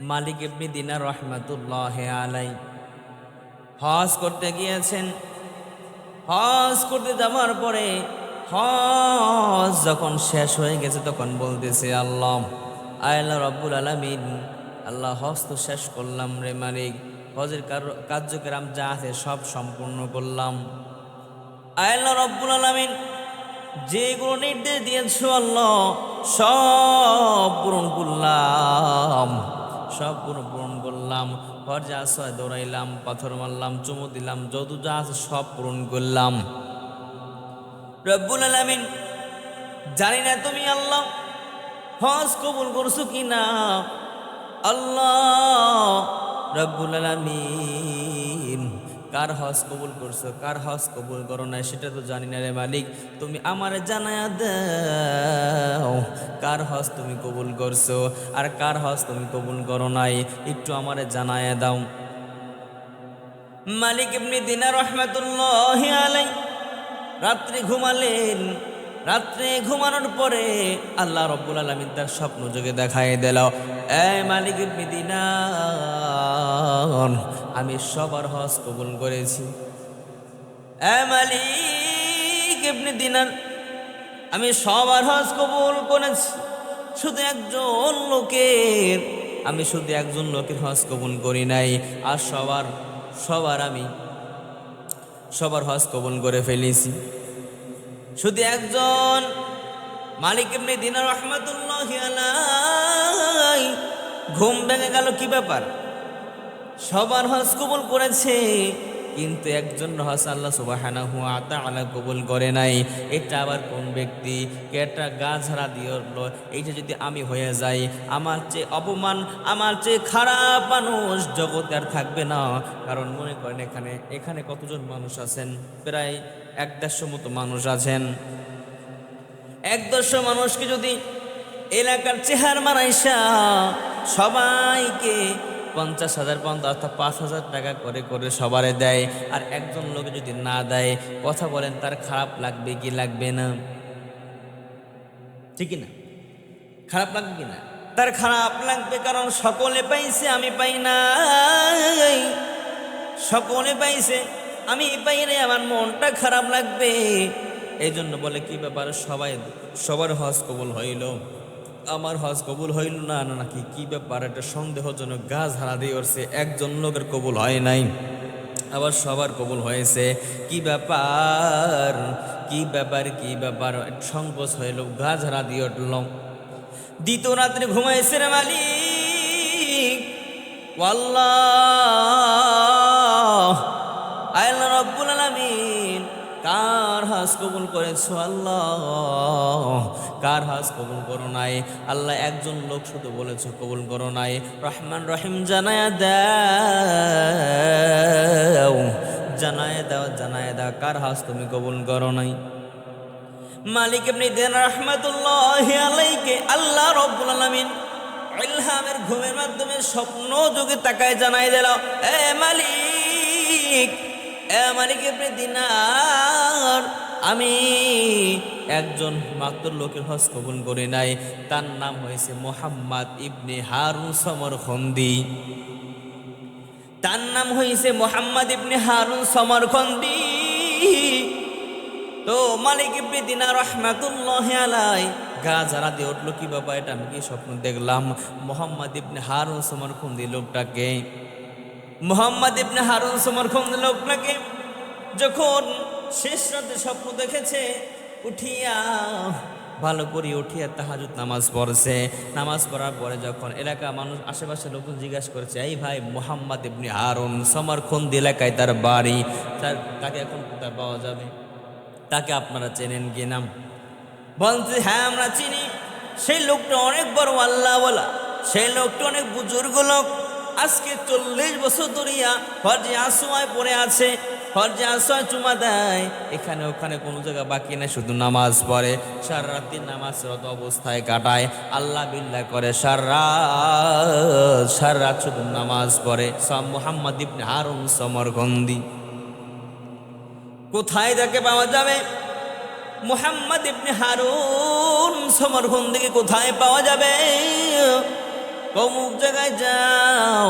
মালিক ইবনি দিনার রহমাতুল্লাহ আলাই। হজ করতে গিয়েছেন। হজ করতে যাওয়ার পরে হজ যখন শেষ হয়ে গেছে তখন বলতেছে, আল্লাহ আল্লাহ রব্বুল আলমিন, আল্লাহ হজ তো শেষ করলাম রে মালিক। হজের কার- কার্যক্রম যা আছে সব সম্পূর্ণ করলাম। আল্লাহ রব্বুল আলমিন, যেগুলো নির্দেশ দিয়েছ আল্লাহ, সব পূরণ করলাম। সব পূরণ করলাম। যা আশ্রয় দৌড়াইলাম, পাথর মারলাম, চুমু দিলাম যত যা আছে সব পূরণ করলাম। রব্বুল আলমিন, জানি না তুমি আল্লাহ হজ কবুল করছ কি না আল্লাহ রব্বুল আলমিন। কার হজ কবুল করছ? কার হজ কবুল করো না সেটা তো জানি না রে মালিক। তুমি আমার জানায় দাও, কার হজ তুমি কবুল করছ? আর কার হজ তুমি কবুল করো নাই? একটু আমার জানায়া দাও। মালিক এমনি দিনা রহমাতুল্লাহ রাত্রি ঘুমালেন। রাত্রে ঘুমানোর পরে আল্লাহ রব্বুল আলমিন তার স্বপ্ন যোগে দেখায় দিল, এ মালিক দিনার, আমি সবার হজ কবুল করেছি। এ মালিক ইবনে দিনার, আমি সবার হজ কবুল করেছি। শুধু একজন লোকের, আমি শুধু একজন লোকের হজ কবুল করি নাই, আর সবার সবার আমি সবার হজ কবুল করে ফেলেছি। শুধু একজন মালিক এমনি দিনার রহমতুল্লাহ ঘুম ভেঙে গেল কি ব্যাপার? সবার হজ কবুল করেছে। কিন্তু একজন হজ আল্লাহ সুবাহানা হুয়া তাআলা কবুল করে নাই। এটা আবার কোন ব্যক্তি? একটা গা ঝাড়া দিয়ে উঠল এইটা যদি আমি হয়ে যাই, আমার চেয়ে অপমান, আমার চেয়ে খারাপ মানুষ জগতে আর থাকবে না। কারণ মনে করেন এখানে এখানে কতজন মানুষ আছেন? প্রায় এক দেড়শো মতো মানুষ আছেন। এক দেড়শো মানুষকে যদি এলাকার চেহার মারাইসা সবাইকে পঞ্চাশ হাজার পর্যন্ত অর্থাৎ পাঁচ হাজার টাকা করে করে সবারে দেয়। আর একজন লোকে যদি না দেয়, কথা বলেন, তার খারাপ লাগবে কি লাগবে না? ঠিকই না খারাপ লাগবে কি না তার খারাপ লাগবে কারণ সকলে পাইছে, আমি পাই না সকলে পাইছে, আমি পাইলে আমার মনটা খারাপ লাগবে। এই জন্য বলে কি ব্যাপার? সবাই, সবার হজ কবুল হইল। আমার হজ কবুল হইল না নাকি কি ব্যাপার? একটা সন্দেহজনক গাছ হারা দিয়ে উঠছে, একজন লোকের কবুল হয় নাই। আবার সবার কবুল হয়েছে। কি ব্যাপার? কি ব্যাপার কি ব্যাপার? সংকোচ হইল, গাছ হারা দিয়ে উঠল। দ্বিতীয় রাত্রে ঘুমাইছে রে মালিক। আল্লাহ আল্লাহ রব্বুল আলামিন। কার হাজ কবুল করেছ আল্লাহ? কার হাজ কবুল করো নাই? আল্লাহ একজন লোক শুধু বলেছ কবুল করো নাই। রহমান রহিম জানায়া দাও, জানায় দাও জানায় দাও, কার হাজ তুমি কবুল করো নাই? মালিক এমনি দেন রহমতুল্লাহ আলাইকে আল্লাহ রব্বুল আলামিন ইলহামের ঘুমের মাধ্যমে স্বপ্ন যোগে তাকায় জানাই দিল, এ মালিক মালিক এমনি দিনার, আমি একজন মাত্র লোকের হজ কবুল করে নাই। তার নাম হয়েছে মোহাম্মদ ইবনে হারুন সমর খন্দি তার নাম হয়েছে মোহাম্মদ ইবনে হারুন সমর খন্দি তো মালিক ইবনে দিনা রহমাতুল্লাহ আলাই গা দিয়ে উঠল, কি বাবা, এটা আমি কি স্বপ্ন দেখলাম? মোহাম্মদ ইবনে হারুন সমরখন্দি লোকটাকে মোহাম্মদ ইবনে হারুন সমরখন্দি লোকটাকে যখন শেষ রাতে স্বপ্ন দেখেছে, উঠিয়া ভালো করে উঠিয়া তাহাজুদ নামাজ পড়ছে। নামাজ পড়ার পরে যখন এলাকা মানুষ, আশেপাশে লোকজন জিজ্ঞাসা করেছে, এই ভাই মোহাম্মদ ইবনে হারুন সমরখন্দি এলাকায় তার বাড়ি, তার, তাকে এখন কোথায় পাওয়া যাবে? তাকে আপনারা চেনেন কি নাম বলছে হ্যাঁ আমরা চিনি। সেই লোকটা অনেক বড় আল্লাহ বলা সেই লোকটা অনেক বুজুর্গ লোক। আজকে চল্লিশ বছর ধরিয়া হরজে আসোয়ায় পড়ে আছে। হরজে আসোয়ায় চুমা দেয়। এখানে ওখানে কোনো জায়গা বাকি নেই, শুধু নামাজ পড়ে। সারা রাত্রি নামাজ রত অবস্থায় কাটায়। আল্লাহ বিল্লাহ করে সারা রাত সারা রাত শুধু নামাজ পড়ে। সব মোহাম্মদ ইবনে হারুন সমরগন্দি কোথায় তাকে পাওয়া যাবে? মোহাম্মদ ইবনে হারুন সমরখন্দিকে কোথায় পাওয়া যাবে? অমুক জায়গায় যাও,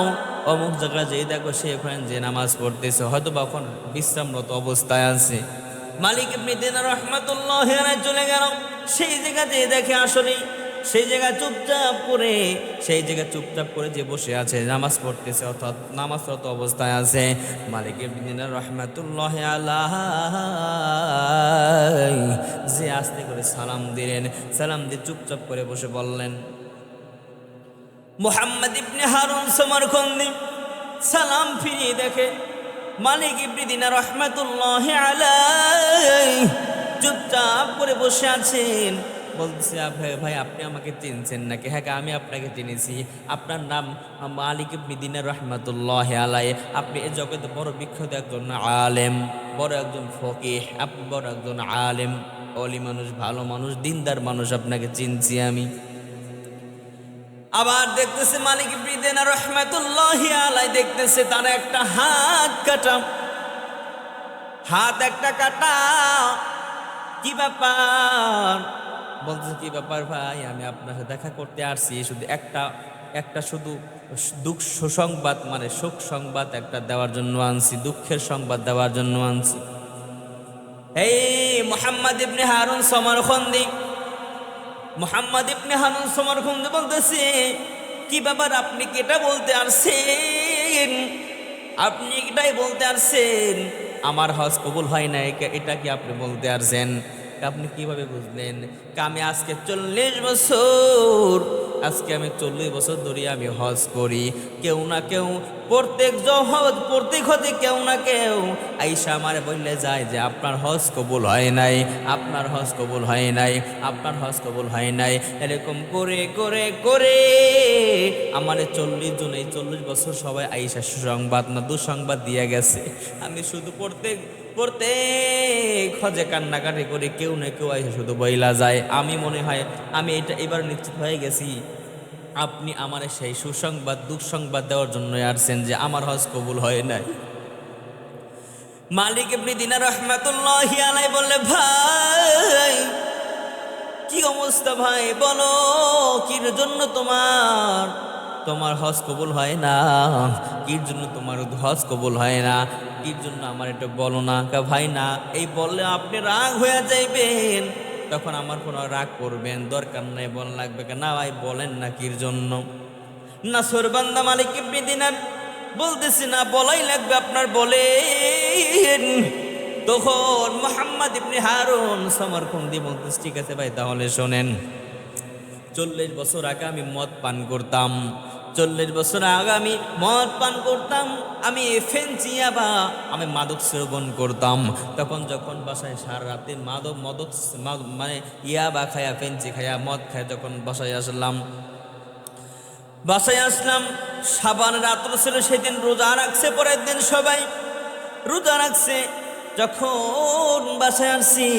অমুক জায়গায় যেই দেখো সে ওখানে যে নামাজ পড়তেছে। হয়তো বা এখন বিশ্রামরত অবস্থায় আছে। মালিক দিনার রহমাতুল্লাহ চলে গেল। সেই জায়গাতে দেখে আসলে সেই জায়গায় চুপচাপ করে, সেই জায়গায় চুপচাপ করে যে বসে আছে, নামাজ পড়তেছে, অর্থাৎ নামাজরত অবস্থায় আছে। মালিক ইবনে দিনার রহমাতুল্লাহ আলাহ যে আস্তে করে সালাম দিলেন, সালাম দিয়ে চুপচাপ করে বসে বললেন মোহাম্মদ ইবনে হারুন সমরখন্দি সালাম ফিরিয়ে দেখে, মালিক ইবনে দিনা রহমাতুল্লাহ আলাই চুপচাপ করে বসে আছেন। বলতেছে "আ ভাই, আপনি আমাকে চিনছেন নাকি? হ্যাঁ আমি আপনাকে চিনেছি। আপনার নাম মালিক ইবনে দিনা রহমাতুল্লাহ আলাই আপনি এ জগতে বড় বিখ্যাত একজন আলেম, বড় একজন ফকিহ, আপনি বড় একজন আলেম। অলি মানুষ, ভালো মানুষ, দিনদার মানুষ, আপনাকে চিনছি আমি। আবার দেখতেছে মালিক ইবরিদেনা রহমাতুল্লাহ আলাই দেখতেছে তার একটা হাত কাটা। হাত একটা কাটা। কি ব্যাপার? বলতেছে, কি ব্যাপার ভাই? আমি আপনার সাথে দেখা করতে আসছি। শুধু একটা একটা শুধু দুঃখ সুসংবাদ মানে সুখ সংবাদ একটা দেওয়ার জন্য আনছি, দুঃখের সংবাদ দেওয়ার জন্য আনছি। এই Muhammad ibn Harun Samarqandi Muhammad ibn Harun Samarkand বলতেছে, কি ব্যাপার আপনি কি এটা বলতে আসছেন আপনি এটাই বলতে আসছেন আমার হজ কবুল হয় না এটা কি আপনি বলতে আসছেন আপনি কীভাবে বুঝলেন? আমি আজকে চল্লিশ বছর? আজকে আমি চল্লিশ বছর ধরে আমি হজ করি। কেউ না কেউ, প্রত্যেক হজ প্রত্যেক হজে কেউ না কেউ। আইসা আমার বললে যায় যে, আপনার হজ কবুল হয় নাই, আপনার হজ কবুল হয় নাই, আপনার হজ কবুল হয় নাই। এরকম করে করে করে আমার চল্লিশ জন এই চল্লিশ বছর সবাই আইসা সুসংবাদ না দুঃসংবাদ দিয়ে গেছে। আমি শুধু প্রত্যেক প্রত্যেক হজে কান্নাকাটি করে কেউ না কেউ আইসা শুধু বইলা যায়। আমি মনে হয় আমি এটা এবার নিশ্চিত হয়ে গেছি। আপনি আমার সেই সুসংবাদ, দুঃসংবাদ দেওয়ার জন্য আসছেন যে আমার হজ কবুল হয় নাই। মালিক এমনি দিনা রহমাতুল্লাহ আলাই বললে, ভাই, কি অবস্থা ভাই? বলো, কির জন্য তোমার তোমার হজ কবুল হয় না? কির জন্য তোমার হজ কবুল হয় না? কির জন্য আমার এটা বলো না। কা ভাই না, এই বললে আপনি রাগ হয়ে যাইবেন। তখন আমার কোনো রাগ করবেন, দরকার নাই, বল লাগবে না ভাই, বলেন না কির জন্য। না সরবান্দা মালিক ইবনে দিনার, বলতেছি না, বলাই লাগবে আপনার বলেন। তখন মোহাম্মদ ইবনে হারুন সমরখন্দি বলতেছে, ঠিক আছে ভাই, তাহলে শোনেন। চল্লিশ বছর আগে আমি মদ পান করতাম। চল্লিশ বছর আগে আমি মদ পান করতাম, আমি ফেন্সিয়া বা আমি মাদক সেবন করতাম। তখন যখন বাসায় সারা রাতে মাদক মদক মানে ইয়া বা খায়া ফেন্সি খায়া, মদ খায়া যখন বাসায় আসলাম বাসায় আসলাম, সাবান রাত্র ছিল, সেদিন রোজা রাখছে, পরের দিন সবাই রোজা রাখছে। যখন বাসায় আসছি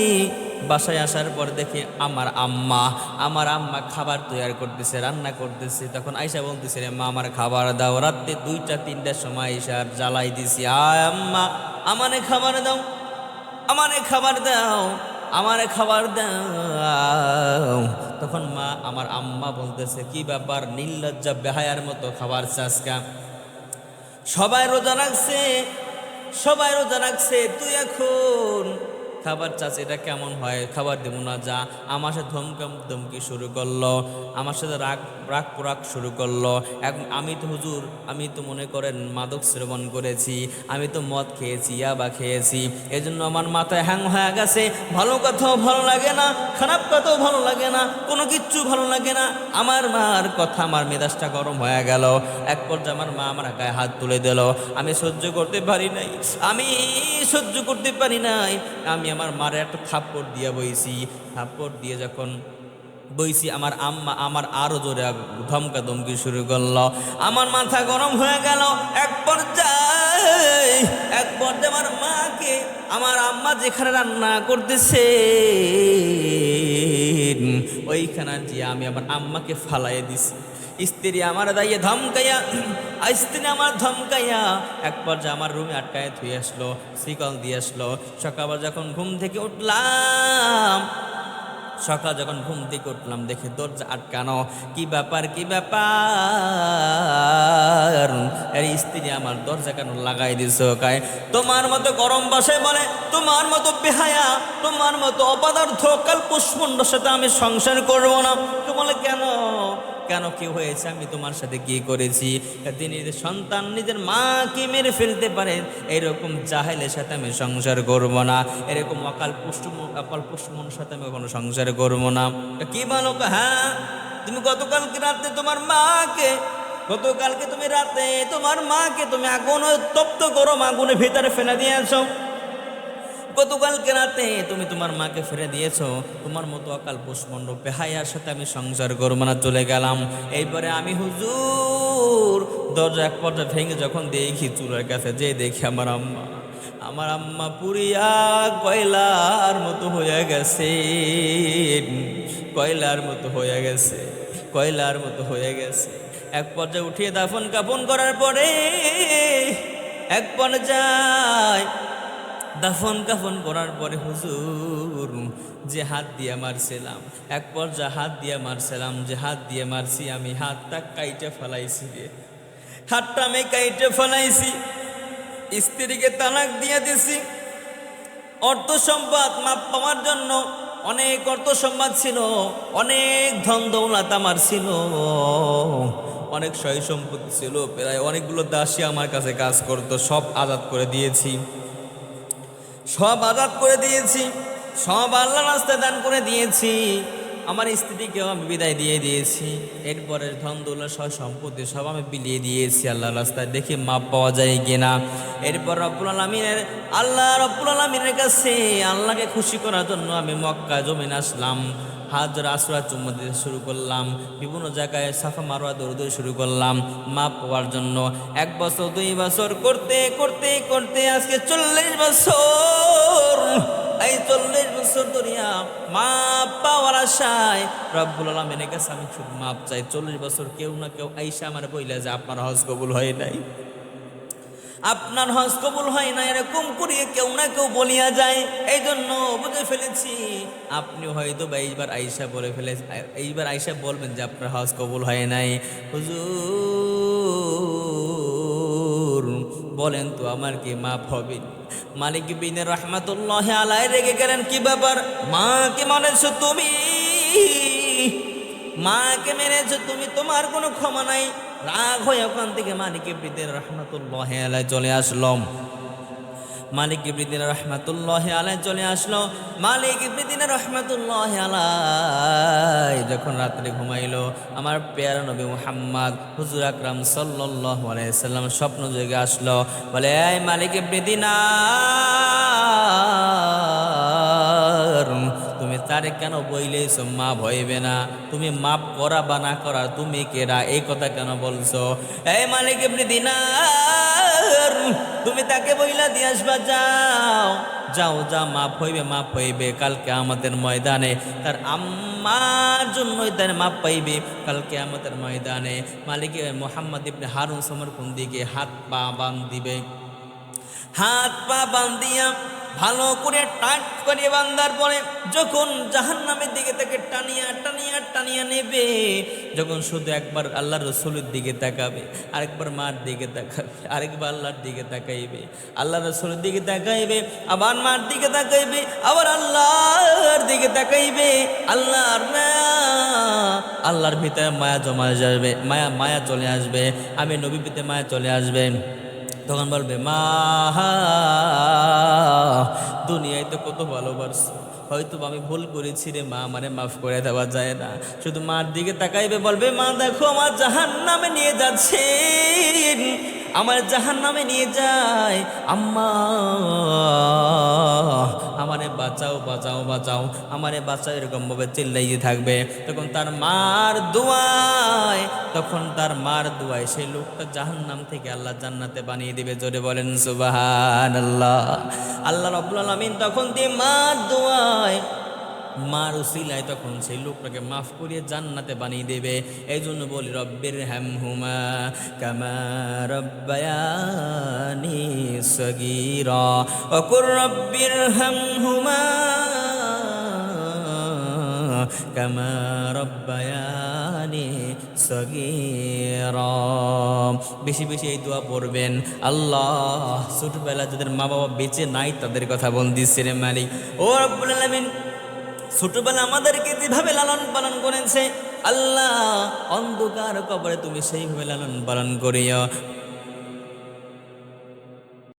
বাসায় আসার পর দেখি আমার আম্মা আমার আম্মা খাবার তৈরি করতেছে, রান্না করতেছে। তখন আইসা বলতেছে, রে মা, আমার খাবার দাও। রাত্রে দুইটা, তিনটার সময় আর জ্বালাই দিছি। আয় আম্মা, আমারে খাবার দাও, আমারে খাবার দাও, আমারে খাবার দাও। তখন মা, আমার আম্মা বলতেছে, কি ব্যাপার? নীললজ্জা বেহায়ার মতো খাবার চাষকা সবাই রোজা রাখছে, সবাই রোজা রাখছে, তুই এখন খাবার চাষ এটা কেমন হয়? খাবার দেবো না, যা। আমার সাথে ধমকাম ধমকি শুরু করল। আমার সাথে রাগ রাগ পোরাক শুরু করল। এখন আমি তো হুজুর, আমি তো মনে করেন মাদক সেবন করেছি। আমি তো মদ খেয়েছি, ইয়াবা খেয়েছি। এই জন্য আমার মাথায় হ্যাং হয়ে গেছে। ভালো কথাও ভালো লাগে না, খারাপ কথাও ভালো লাগে না, কোনো কিচ্ছু ভালো লাগে না। আমার মার কথা, আমার মেজাজটা গরম হয়ে গেল। এক পর্যায়ে আমার মা আমার গায়ে হাত তুলে দিল। আমি সহ্য করতে পারি নাই, আমি সহ্য করতে পারি নাই। আমি আমার মারে একটা থাপ্পড় দিয়ে বইছি, থাপ্পড় দিয়ে যখন বইছি, আমার আম্মা আমার আরও জোরে ধমকা ধমকি শুরু করল। আমার মাথা গরম হয়ে গেল। এক পর্যায়ে এক পর্যায়ে আমার মাকে, আমার আম্মা যেখানে রান্না করতেছে ওইখানে যে আমি আমার আম্মাকে ফালাই দিছি। স্ত্রী আমার দাইয়ে ধমকাইয়া স্ত্রী আমার ধমকাইয়া, এক পর্যায়ে আমার রুমে আটকায় ধুয়ে আসলো, শিকল দিয়ে আসলো। সকালবার যখন ঘুম থেকে উঠলাম, সকাল যখন ঘুম থেকে উঠলাম, দেখে দরজা আটকানো। কি ব্যাপার কি ব্যাপার? এর স্ত্রী আমার দরজা কেন লাগাই দিছ কায় তোমার মতো গরম বসে বলে, তোমার মতো বেহায়া, তোমার মতো অপদার্থ কাল পুষ্পণ্ডর সাথে আমি সংসার করব না। তো বলে, কেন? কেন কি হয়েছে? আমি তোমার সাথে কি করেছি? তিনি সন্তান নিজের মাকে মেরে ফেলতে পারে। এরকম জাহেলের সাথে আমি সংসার করব না। এরকম অকাল পুষ্ট অকাল পুষ্টমনের সাথে আমি কোনো সংসার করব না। কি বলো হ্যাঁ? তুমি গতকালকে রাতে তোমার মাকে, গতকালকে তুমি রাতে তোমার মাকে তুমি আগুন তপ্ত গরম আগুনের ভিতরে ফেলে দিয়েছ। গতকালকে রাতে তুমি তোমার মাকে ফিরে দিয়েছ। তোমার মতো অকাল পুষ্পণ্ড বেহাইয়ার সাথে আমি সংসার করব না চলে গেলাম। এইবারে আমি হুজুর, দরজা এক পর্যায়ে ভেঙে যখন দেখি চুলের কাছে, যে দেখি আমার আম্মা। আমার আম্মা পুরিয়া কয়লার মতো হয়ে গেছে। কয়লার মতো হয়ে গেছে, কয়লার মতো হয়ে গেছে। এক পর্যায়ে উঠিয়ে দাফন কাফন করার পরে এক পর্যায়ে দাফন কাফন করার পরে হুজুর, যে হাত দিয়ে মারছিলাম, এক পর্যায়ে হাত দিয়ে মারছিলাম, যে হাত দিয়ে মারছি আমি, হাতটা কাইটে ফেলাইছি রে। হাতটা আমি কাইটে ফেলাইছি, স্ত্রীকে তালাক দিয়ে দিছি। অর্থ সম্পদ মাপ পাওয়ার জন্য অনেক অর্থ সম্পদ ছিল, অনেক ধন দৌলত আমার ছিল। অনেক সয় সম্পত্তি ছিল, প্রায় অনেকগুলো দাসী আমার কাছে কাজ করতো, সব আজাদ করে দিয়েছি। সব আজাদ করে দিয়েছি, সব আল্লাহ রাস্তায় দান করে দিয়েছি, আমার স্ত্রীকেও আমি বিদায় দিয়ে দিয়েছি এরপরে ধন দৌলা সব সম্পত্তি সব আমি বিলিয়ে দিয়েছি আল্লাহ রাস্তায়। দেখে মাপ পাওয়া যায় কিনা। এরপর রব্বুল আলমিনের, আল্লাহ রব্বুল আলমিনের কাছে আল্লাহকে খুশি করার জন্য আমি মক্কা জমিন আসলাম। হাজরা আসরা চুম্মা দিতে শুরু করলাম, বিভিন্ন জায়গায় সাফা মারোয়া দৌড় শুরু করলাম, মাপ পাওয়ার জন্য। এক বছর, দুই বছর, করতে করতে করতে আজকে চল্লিশ বছর। এই চল্লিশ বছর ধরিয়া মাপ পাওয়ার আশায়। রব্বুল আলমের কাছে আমি শুধু মাপ চাই। চল্লিশ বছর কেউ না কেউ আইসা আমার বইলে যে আপনার হজ কবুল হয় নাই। আপনার হজ কবুল হয় না, এরকম করিয়ে কেউ না কেউ বলিয়া যায়। এই জন্য বুঝে ফেলেছি। আপনি হয়তো বা এইবার আইসা বলে ফেলে এইবার আইসা বলবেন যে আপনার হজ কবুল হয় নাই। হুজুর, বলেন তো আমার কি মাফ হবে? মালিক বিন রহমাতুল্লাহ আলাই রেগে গেলেন, কি ব্যাপার? মা মাকে মানেছো তুমি? মাকে মেরেছো তুমি? তোমার কোনো ক্ষমা নাই। রাগ হয়ে ওখান থেকে মালিক ইবরিদের রহমাতুল্লাহ আলাই চলে আসলাম মালিক ইবরিদিন রহমাতুল্লাহ আলাই চলে আসলো। মালিক ইবরিদিন রহমাতুল্লাহ আলাই যখন রাত্রে ঘুমাইলো, আমার পেয়ারা নবী মুহাম্মদ হুজুর আকরাম সাল্লাহ আলাইসাল্লাম স্বপ্ন যোগে আসলো। বলে, এই মালিক ইবরিদিনা তারে কেন বইলেছ? মা ভয়বে না। তুমি মাপ করা বা না করা, তুমি কেরা এই কথা কেন বলছো? এই মালিক এমনি দিনার, তুমি তাকে বইলা দিয়ে আসবা, যাও। যাও, যা, মাপ হইবে মাপ হইবে। কালকে আমাদের ময়দানে তার আম্মার জন্যই তার মাপ পাইবে। কালকে আমাদের ময়দানে মালিক মোহাম্মদ ইবনে হারুন সমর কোন দিকে হাত পা বান দিবে হাত পা বান্ধিয়া ভালো করে টাইট করে বান্ধার পরে যখন জাহান নামের দিকে তাকে টানিয়া টানিয়া টানিয়া নেবে, যখন শুধু একবার আল্লাহ রসুলের দিকে তাকাবে, আরেকবার মার দিকে তাকাবে, আরেকবার আল্লাহর দিকে তাকাইবে, আল্লাহ রসুলের দিকে তাকাইবে, আবার মার দিকে তাকাইবে, আবার আল্লাহর দিকে তাকাইবে, আল্লাহর আল্লাহর ভিতরে মায়া জমা যাবে, মায়া মায়া চলে আসবে, আমি নবীতে মায়া চলে আসবে। তখন বলবে, মা, দুনিয়ায় তো কত ভালোবাসো। হয়তো আমি ভুল করেছি রে মা মানে মাফ করে দেওয়া যায় না। শুধু মার দিকে তাকাইবে, বলবে, মা, দেখো, আমার জাহান নামে নিয়ে যাচ্ছে আমার জাহান নামে নিয়ে যায়। আম্মা, আমারে বাঁচাও বাঁচাও বাঁচাও। আমারে বাঁচাও, এরকম ভাবে চিল্লাইতে থাকবে। তখন তার মার দোয়ায়, তখন তার মার দোয়ায় সেই লোকটা জাহান্নাম থেকে আল্লাহ জান্নাতে বানিয়ে দিবে। জোরে বলেন সুবাহান আল্লাহ আল্লাহ রব্বুল আলমিন তখন দিয়ে মার দোয়ায় মার ওসিলায় তখন সেই লোকটাকে মাফ করিয়ে জান্নাতে বানিয়ে দেবে। এই জন্য বলি, রব্বের হ্যাম হুমা কামার রব্বায়ানি সগীরা অকুর রব্বির হ্যাম হুমা কামা রব্বায়ানি বেশি বেশি এই দোয়া পড়বেন। আল্লাহ ছোটবেলা যাদের মা বাবা বেঁচে নাই তাদের কথা বল দিচ্ছে মালিক। ও রব্বুল আলমিন ছোটবেলা আমাদেরকে যেভাবে লালন পালন করেছে আল্লাহ অন্ধকার কবরে তুমি সেইভাবে লালন পালন করিও।